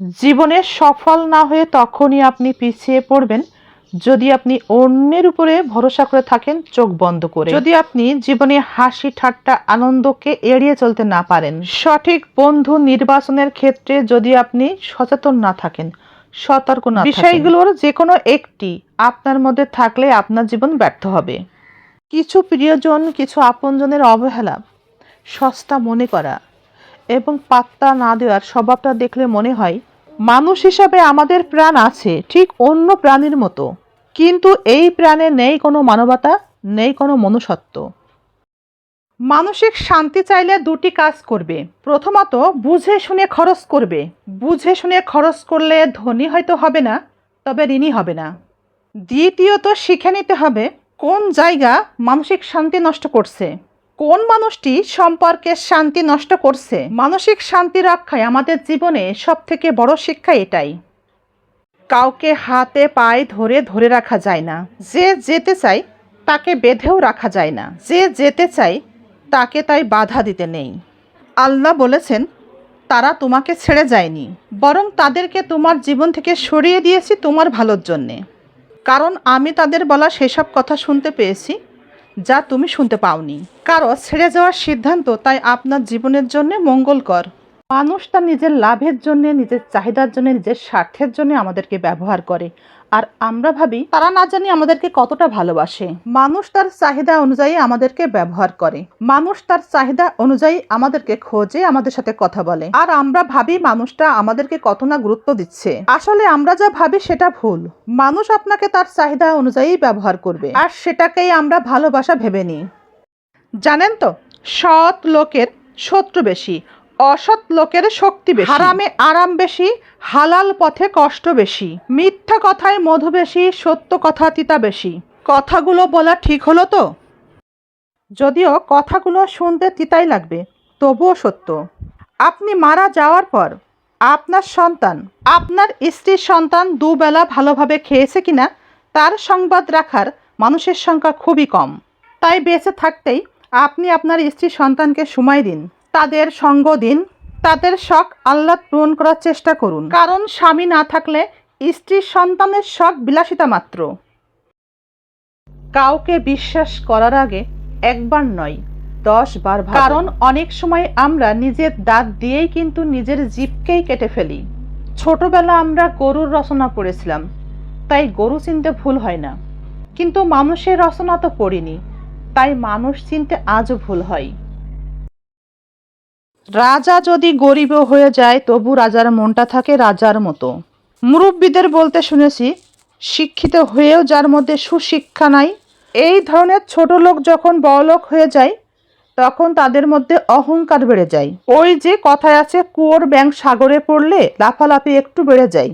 জীবনে সফল না হয়ে তখনই আপনি পিছিয়ে পড়বেন যদি আপনি অন্যের উপরে ভরসা করে থাকেন, চোখ বন্ধ করে। যদি আপনি জীবনে হাসি, ঠাট্টা, আনন্দকে এড়িয়ে চলতে না পারেন, সঠিক বন্ধু নির্বাচনের ক্ষেত্রে যদি আপনি সচেতন না থাকেন, সতর্ক না বিষয়গুলোর যে কোনো একটি আপনার মধ্যে থাকলে আপনার জীবন ব্যর্থ হবে। কিছু প্রিয়জন, কিছু আপনজনের অবহেলা, সস্তা মনে করা এবং পাত্তা না দেওয়ার স্বভাবটা দেখলে মনে হয় মানুষ হিসাবে আমাদের প্রাণ আছে, ঠিক অন্য প্রাণীর মতো। কিন্তু এই প্রাণে নেই কোনো মানবতা, নেই কোনো মনুষ্যত্ব। মানসিক শান্তি চাইলে দুটি কাজ করবে। প্রথমত, বুঝে শুনে খরচ করবে। বুঝে শুনে খরচ করলে ধনী হয়তো হবে না, তবে ঋণী হবে না। দ্বিতীয়ত, শিখে নিতে হবে কোন জায়গা মানসিক শান্তি নষ্ট করছে। কোন মানুষটি সম্পর্কে শান্তি নষ্ট করছে? মানসিক শান্তি রক্ষায় আমাদের জীবনে সব থেকে বড় শিক্ষা এটাই। কাউকে হাতে পায়ে ধরে ধরে রাখা যায় না। যে যেতে চায়, তাকে বেঁধেও রাখা যায় না। যে যেতে চায়, তাকে তাই বাধা দিতে নেই। আল্লাহ বলেছেন, তারা তোমাকে ছেড়ে যায়নি। বরং তাদেরকে তোমার জীবন থেকে সরিয়ে দিয়েছি তোমার ভালোর জন্যে। কারণ আমি তাদের বলা সেসব কথা শুনতে পেয়েছি। যা তুমি শুনতে পাওনি। কারও ছেড়ে যাওয়ার সিদ্ধান্ত তাই আপনার জীবনের জন্য মঙ্গলকর। মানুষ তার নিজের লাভের জন্য, নিজের চাহিদার জন্য, নিজের স্বার্থের জন্য আমাদেরকে ব্যবহার করে। আর আমরা ভাবি, তারা না জানি আমাদেরকে কতটা ভালোবাসে। মানুষ তার চাহিদা অনুযায়ী আমাদেরকে ব্যবহার করে। মানুষ তার চাহিদা অনুযায়ী আমাদেরকে খোঁজে, আমাদের সাথে কথা বলে। আর আমরা ভাবি, মানুষটা আমাদেরকে কত না গুরুত্ব দিচ্ছে। আসলে আমরা যা ভাবি সেটা ভুল। মানুষ আপনাকে তার চাহিদা অনুযায়ী ব্যবহার করবে। আর সেটাকেই আমরা ভালোবাসা ভেবে নিই। জানেন তো, সৎ লোকের শত্রু বেশি। অসৎ লোকের শক্তি বেশি। হারামে আরাম বেশি, হালাল পথে কষ্ট বেশি। মিথ্যা কথায় মধু বেশি, সত্য কথা তিতা বেশি। কথাগুলো বলা ঠিক হলো তো? যদিও কথাগুলো শুনতে তিতাই লাগবে, তবুও সত্য। আপনি মারা যাওয়ার পর, আপনার সন্তান, আপনার স্ত্রীর সন্তান দুবেলা ভালোভাবে খেয়েছে কিনা, তার সংবাদ রাখার মানুষের সংখ্যা খুবই কম। তাই বেঁচে থাকতেই আপনি আপনার স্ত্রী সন্তানকে সময় দিন। তাদের সঙ্গ দিন। তাদের শখ আহ্লাদ পূরণ করার চেষ্টা করুন। কারণ স্বামী না থাকলে স্ত্রীর সন্তানের শখ বিলাসিতা মাত্র। কাউকে বিশ্বাস করার আগে একবার নয়, দশ বার কারণ অনেক সময় আমরা নিজের দাঁত দিয়েই কিন্তু নিজের জীবকেই কেটে ফেলি। ছোটবেলা আমরা গরুর রচনা পড়েছিলাম, তাই গরু চিনতে ভুল হয় না। কিন্তু মানুষের রচনা তো পড়িনি, তাই মানুষ চিনতে আজও ভুল হয়। রাজা যদি গরিব হয়ে যায়, তবু রাজার মনটা থাকে রাজার মতো। মুরব্বীদের বলতে শুনেছি, শিক্ষিত হয়েও যার মধ্যে সুশিক্ষা নাই। এই ধরনের ছোট লোক যখন বড়লোক হয়ে যায়, তখন তাদের মধ্যে অহংকার বেড়ে যায়। ওই যে কথায় আছে, কুয়োর ব্যাং সাগরে পড়লে লাফালাফি একটু বেড়ে যায়।